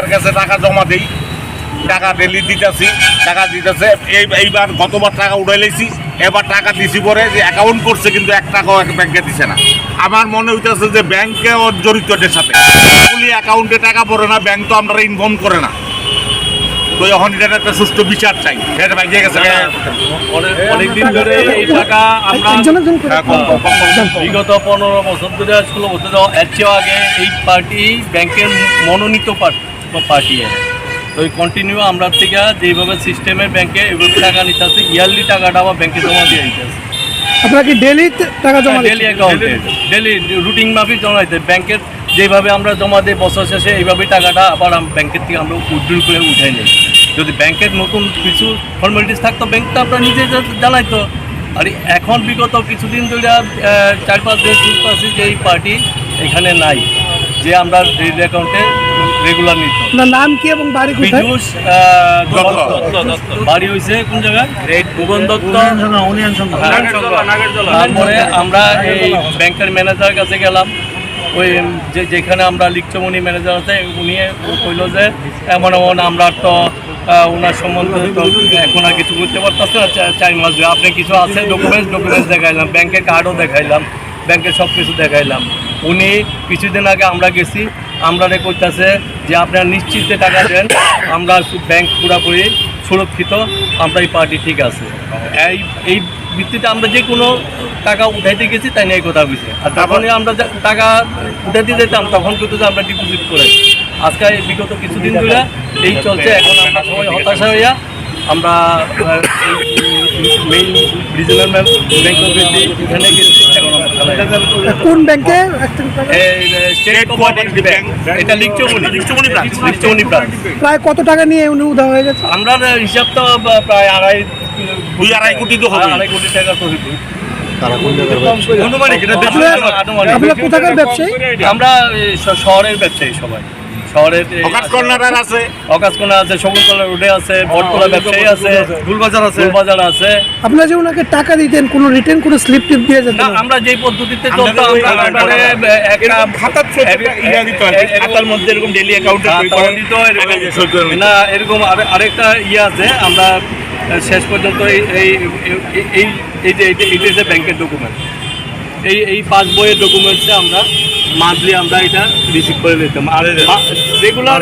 এর কাছে টাকা জমা দেই। টাকা ডেলি দিতেছি টাকা দিতেছে। এই এইবার গতবার টাকা উঠাই লাইছি এবার টাকা দিছি পরে যে অ্যাকাউন্ট করছে কিন্তু এক টাকাও এক ব্যাংকে দিছে না। আমার মনে হইতেছে যে ব্যাংকে ওর জড়িত এটার সাথে পুলি অ্যাকাউন্টে টাকা পড়ে না ব্যাংক তো আমরা ইনফর্ম করে না। তো এখন এটার একটা সুষ্ঠু বিচার চাই। ব্যাংকে গেছে। অনেকদিন ধরে এই টাকা আমরা হ্যাঁ। বিগত পনেরো বছর ধরে ষোলো বছর এর চেয়েও আগে এই পার্টি ব্যাংকের মনোনীত পার্টি তো এই কন্টিনিউ আমরা থেকে যেভাবে সিস্টেমের ব্যাংকে এইভাবে টাকা নিতে আছে ইয়ারলি টাকাটা আবার ব্যাংকে জমা দিয়ে দিতে আছে। আপনারা কি ডেলি টাকা জমা ডেলি অ্যাকাউন্টে ডেলি রুটিন মাফিক জমা দিতে ব্যাংকের যেভাবে আমরা জমা দিই বছর শেষে এইভাবে টাকাটা আবার ব্যাংকের থেকে আমরা উইথড্র করে উঠাই নিই। যদি ব্যাংকের নতুন কিছু ফর্মালিটিস থাকতো ব্যাংক তো আমরা নিজে জানাইতো আর এখন বিগত কিছুদিন ধরে চার পাঁচ দিন শুনতে যে এই পার্টি এখানে নাই। যে আমরা ডেলি অ্যাকাউন্টে রেগুলার নিত। আপনার নাম কি এবং বাড়ি কোথায়? দত্ত। বাড়ি হয়েছে কোন জায়গায়? ভুবন দত্ত। তারপরে আমরা এই ব্যাংকের ম্যানেজারের কাছে গেলাম। ওই যে যেখানে আমরা লিখচমনি ম্যানেজার আছে উনি কইল যে এমন এমন আমরা তো ওনার সম্বন্ধে তো এখন আর কিছু করতে পারতেছে না। চার মাস ধরে। আপনি কিছু আছে? ডকুমেন্টস ডকুমেন্টস দেখাইলাম। ব্যাংকের কার্ডও দেখাইলাম। ব্যাংকের সব কিছু দেখাইলাম। উনি কিছুদিন আগে আমরা গেছি আমরা করতেছে যে আপনারা নিশ্চিন্তে টাকা দেন আমরা ব্যাংক পুরাপুরি সুরক্ষিত আমরা এই পার্টি ঠিক আছে। এই এই ভিত্তিতে আমরা যে কোনো টাকা উঠাইতে গেছি তাই নিয়ে এই কথা হয়েছে আর তখনই আমরা যা- টাকা উঠাইতে যেতাম তখন কিন্তু যে আমরা ডিপোজিট করে আজকে বিগত কিছুদিন ধরে এই চলছে এখন আমরা সবাই হতাশা হইয়া আমরা মেইন রিজনাল ব্যাংক অফিসে এখানে আমরা কোন ব্যাংকে? স্টেট কোঅপারেটিভ ব্যাংক এটা লিখচমনি লিখচমনি ব্রাঞ্চ লিখচমনি ব্রাঞ্চ প্রায় কত টাকা নিয়ে উনি উদা হয়ে গেছে? আমরা হিসাব তো প্রায় আড়াই দুই আড়াই কোটি তো হবে আড়াই কোটি টাকা তো হইবে আমরা শহরের ব্যবসায়ী সবাই। শহরের কর্নার আছে। অকাশকোনা আছে শকুন্তলা রোডে আছে বটতলা ব্যবসায়ী আছে ফুলবাজার আছে। ফুলবাজার আছে। আপনারা যে ওনাকে টাকা দিতেন কোনো রিটার্ন কোনো স্লিপ টিপ দিয়ে যেতেন না? আমরা যেই পদ্ধতিতে চলতো আমরা আমরা একটা খাতার ইয়া দিতে খাতার মধ্যে এরকম ডেলি অ্যাকাউন্টে দিত। না এরকম আরেকটা ইয়ে আছে আমরা শেষ পর্যন্ত এই এই এই- এই এই যে এইটা এইটা ব্যাংকের ডকুমেন্ট এই এই পাঁচ বইয়ের ডকুমেন্টসে আমরা মান্থলি আমরা এটা রিসিভ করে নিতাম। আর রেগুলার